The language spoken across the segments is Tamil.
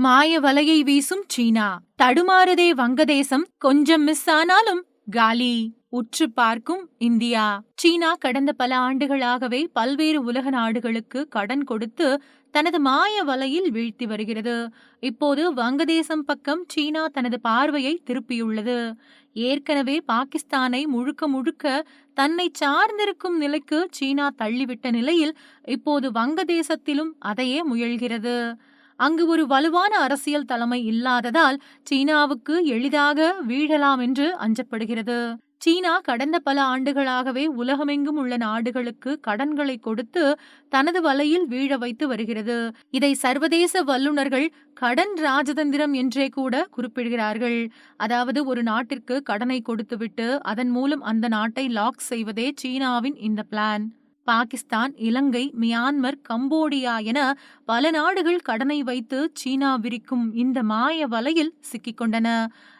மாய வலையை வீசும் சீனா. தடுமாறுதே வங்கதேசம் கொஞ்சம் மிஸ் ஆனாலும் காலி. உற்று பார்க்கும் இந்தியா. சீனா கடந்த பல ஆண்டுகளாகவே பல்வேறு உலக நாடுகளுக்கு கடன் கொடுத்து தனது மாய வலையில் வீழ்த்தி வருகிறது. இப்போது வங்கதேசம் பக்கம் சீனா தனது பார்வையை திருப்பியுள்ளது. ஏற்கனவே பாகிஸ்தானை முழுக்க முழுக்க தன்னை சார்ந்திருக்கும் நிலைக்கு சீனா தள்ளிவிட்ட நிலையில் இப்போது வங்கதேசத்திலும் அதையே முயல்கிறது. அங்கு ஒரு வலுவான அரசியல் தலைமை இல்லாததால் சீனாவுக்கு எளிதாக வீழலாம் என்று அஞ்சப்படுகிறது. சீனா கடந்த பல ஆண்டுகளாகவே உலகமெங்கும் உள்ள நாடுகளுக்கு கடன்களை கொடுத்து தனது வலையில் வீழ வைத்து வருகிறது. இதை சர்வதேச வல்லுநர்கள் கடன் ராஜதந்திரம் என்றே கூட குறிப்பிடுகிறார்கள். அதாவது ஒரு நாட்டிற்கு கடனை கொடுத்துவிட்டு அதன் மூலம் அந்த நாட்டை லாக் செய்வதே சீனாவின் இந்த plan. Pakistan Ilangai Myanmar Cambodia என பல நாடுகள் கடனை வைத்து சீனா விரிக்கும் இந்த மாய வலையில் சிக்கிக்கொண்டன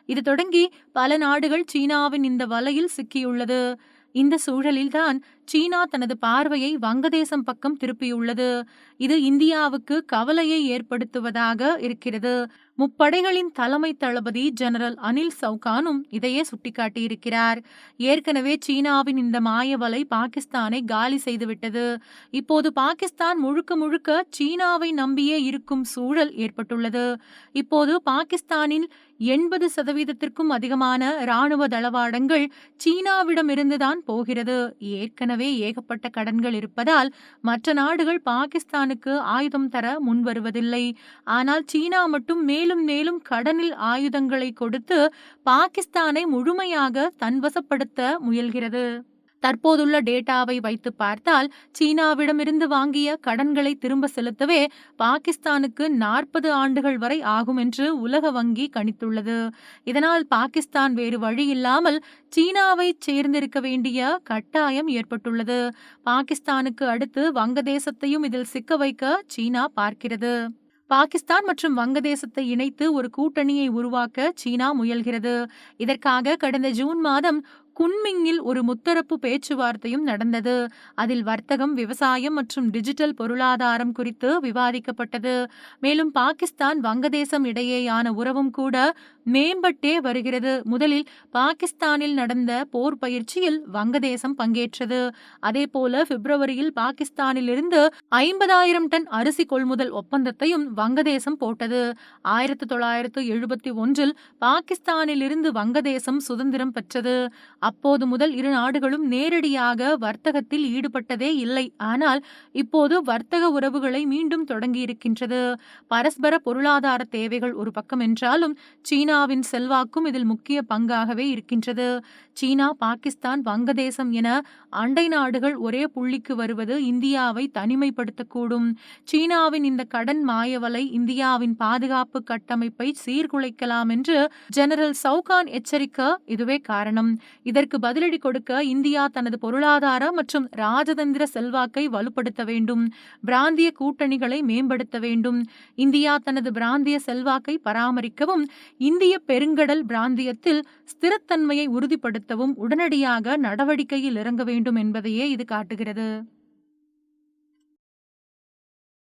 இது தொடங்கி பல நாடுகள் சீனாவின் இந்த வலையில் சிக்கியுள்ளது. இந்த சூழலில்தான் சீனா தனது பார்வையை வங்கதேசம் பக்கம் திருப்பியுள்ளது. இது இந்தியாவுக்கு கவலையை ஏற்படுத்துவதாக இருக்கிறது. முப்படைகளின் தலைமை தளபதி ஜெனரல் அனில் சவுகானும் இதையே சுட்டிக்காட்டியிருக்கிறார். ஏற்கனவே சீனாவின் இந்த மாயவலை பாகிஸ்தானை காலி செய்துவிட்டது. இப்போது பாகிஸ்தான் முழுக்க முழுக்க சீனாவை நம்பியே இருக்கும் சூழல் ஏற்பட்டுள்ளது. இப்போது பாகிஸ்தானில் எண்பது சதவீதத்திற்கும் அதிகமான இராணுவ தளவாடங்கள் சீனாவிடமிருந்துதான் போகிறது. ஏற்கனவே ஏகப்பட்ட கடன்கள் இருப்பதால் மற்ற நாடுகள் பாகிஸ்தானுக்கு ஆயுதம் தர முன்வருவதில்லை. ஆனால் சீனா மட்டும் மேலும் மேலும் கடனில் ஆயுதங்களை கொடுத்து பாகிஸ்தானை முழுமையாக தன்வசப்படுத்த முயல்கிறது. தற்போதுள்ள டேட்டாவை வைத்து பார்த்தால் சீனாவிடமிருந்து வாங்கிய கடன்களை திரும்ப செலுத்தவே பாகிஸ்தானுக்கு நாற்பது ஆண்டுகள் வரை ஆகும் என்று உலக வங்கி கணித்துள்ளது. இதனால் பாகிஸ்தான் வேறு வழி இல்லாமல் சீனாவை சேர்ந்திருக்க வேண்டிய கட்டாயம் ஏற்பட்டுள்ளது. பாகிஸ்தானுக்கு அடுத்து வங்கதேசத்தையும் இதில் சிக்க வைக்க சீனா பார்க்கிறது. பாகிஸ்தான் மற்றும் வங்கதேசத்தை இணைத்து ஒரு கூட்டணியை உருவாக்க சீனா முயல்கிறது. இதற்காக கடந்த ஜூன் மாதம் குன்மிங்கில் ஒரு முத்தரப்பு பேச்சுவார்த்தையும் நடந்தது. அதில் வர்த்தகம் விவசாயம் மற்றும் டிஜிட்டல் பொருளாதாரம் குறித்து விவாதிக்கப்பட்டது. மேலும் பாகிஸ்தான் வங்கதேசம் இடையேயான உறவும் கூட மேம்பட்டே வருகிறது. முதலில் பாகிஸ்தானில் நடந்த போர் பயிற்சியில் வங்கதேசம் பங்கேற்றது. அதே போல பிப்ரவரியில் பாகிஸ்தானிலிருந்து ஐம்பதாயிரம் டன் அரிசி கொள்முதல் ஒப்பந்தத்தையும் வங்கதேசம் போட்டது. ஆயிரத்தி தொள்ளாயிரத்து எழுபத்தி ஒன்றில் பாகிஸ்தானிலிருந்து வங்கதேசம் சுதந்திரம் பெற்றது. அப்போது முதல் இரு நாடுகளும் நேரடியாக வர்த்தகத்தில் ஈடுபட்டதே இல்லை. ஆனால் இப்போது வர்த்தக உறவுகளை மீண்டும் தொடங்கியிருக்கின்றது. பரஸ்பர பொருளாதார தேவைகள் ஒரு பக்கம் என்றாலும் சீனா சீனாவின் செல்வாக்கும் இதில் முக்கிய பங்காகவே இருக்கின்றது. சீனா பாகிஸ்தான் வங்கதேசம் என அண்டை நாடுகள் ஒரே புள்ளிக்கு வருவது இந்தியாவை தனிமைப்படுத்தக்கூடும். சீனாவின் இந்த கடன் மாயவலை இந்தியாவின் பாதுகாப்பு கட்டமைப்பை சீர்குலைக்கலாம் என்று ஜெனரல் சவுகான் எச்சரிக்க இதுவே காரணம். இதற்கு பதிலடி கொடுக்க இந்தியா தனது பொருளாதார மற்றும் ராஜதந்திர செல்வாக்கை வலுப்படுத்த வேண்டும். பிராந்திய கூட்டணிகளை மேம்படுத்த வேண்டும். இந்தியா தனது பிராந்திய செல்வாக்கை பராமரிக்கவும் இந்திய இந்திய பெருங்கடல் பிராந்தியத்தில் ஸ்திரத்தன்மையை உறுதிப்படுத்தவும் உடனடியாக நடவடிக்கையில் இறங்க வேண்டும் என்பதையே இது காட்டுகிறது.